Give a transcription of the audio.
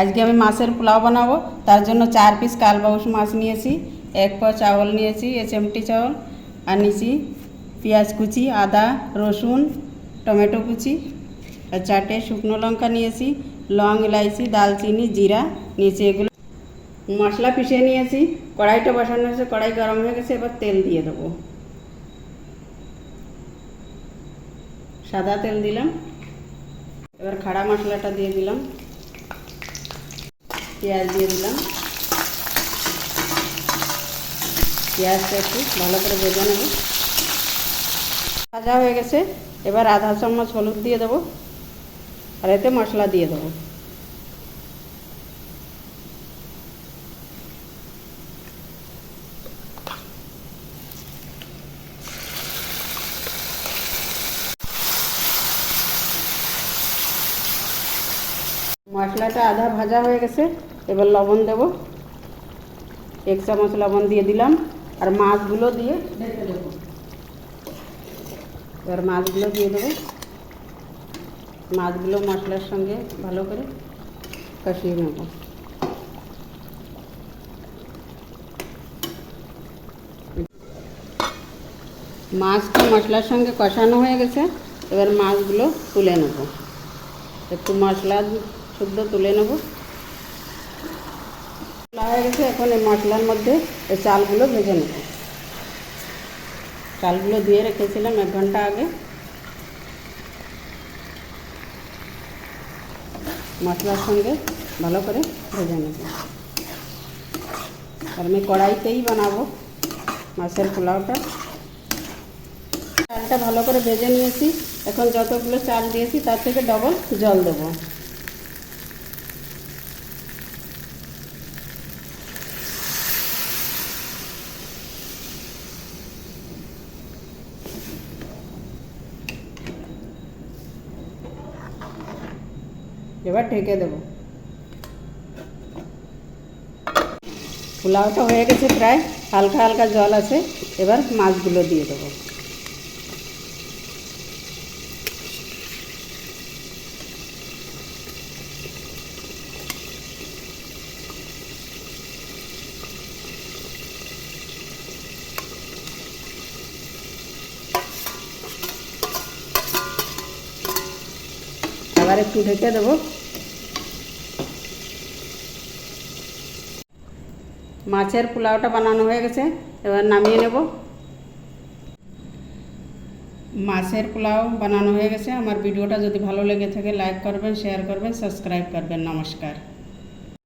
আজকে আমি মাছের পোলাও বানাবো, তার জন্য চার পিস কালবাউস মাছ নিয়েছি, এক পা চাवल নিয়েছি এচএমটি চাউল, আর নিয়েছি পেঁয়াজ কুচি, আদা, রসুন, টমেটো কুচি, আর চারটে শুকনো লঙ্কা নিয়েছি, লং ইলাইচি, দালচিনি, জিরা, নিয়েছি এগুলো। মশলা পিষে নিয়েছি, কড়াইটা বসানো হয়েছে কড়াই গরম হয়ে গেছে, এবার তেল দিয়ে দেবো। সাদা তেল দিলাম, এবার খাড়া মশলাটা দিয়ে দিলাম। পেঁয়াজ দিয়ে দিলাম। পেঁয়াজটা একটু ভালো করে ভেজে নেব। ভাজা হয়ে গেছে। এবার আধা চামচ হলুদ দিয়ে দেবো। আর এতে মশলা দিয়ে দেবো। মশলাটা আধা ভাজা হয়ে গেছে এবার লবণ দেব এক চামচ লবণ দিয়ে দিলাম আর মাছগুলো দিয়ে ঢেকে দেবো এবার মাছগুলো দিয়ে দেবো মাছগুলো মশলার সঙ্গে ভালো করে কষিয়ে নেব মাছটা মশলার সঙ্গে কষানো হয়ে গেছে এবার মাছগুলো তুলে নেব একটু মশলা শুদ্ধ তুলে নেব। তোলা হয়ে গেছে, এখন এই মশলার মধ্যে এই চালগুলো ভেজে নেব। চালগুলো ধুয়ে রেখেছিলাম এক ঘণ্টা আগে। মশলার সঙ্গে ভালো করে ভেজে নেব। আর আমি কড়াইতেই বানাবো মাছের পোলাওটা। চালটা ভালো করে ভেজে নিয়েছি। এখন যতগুলো চাল দিয়েছি, তার থেকে ডবল জল দেবো। এবার ঢেকে দেবো। পোলাওটা হয়ে গেছে প্রায়, হালকা হালকা জল আছে, এবার মাছগুলো দিয়ে দেবো। আবার একটু ঢেকে দেবো। মাছের পোলাওটা বানানো হয়ে গেছে, এবার নামিয়ে নেব। মাছের পোলাও বানানো হয়ে গেছে। আমার ভিডিওটা যদি ভালো লেগে থাকে লাইক করবেন শেয়ার করবেন সাবস্ক্রাইব করবেন। নমস্কার।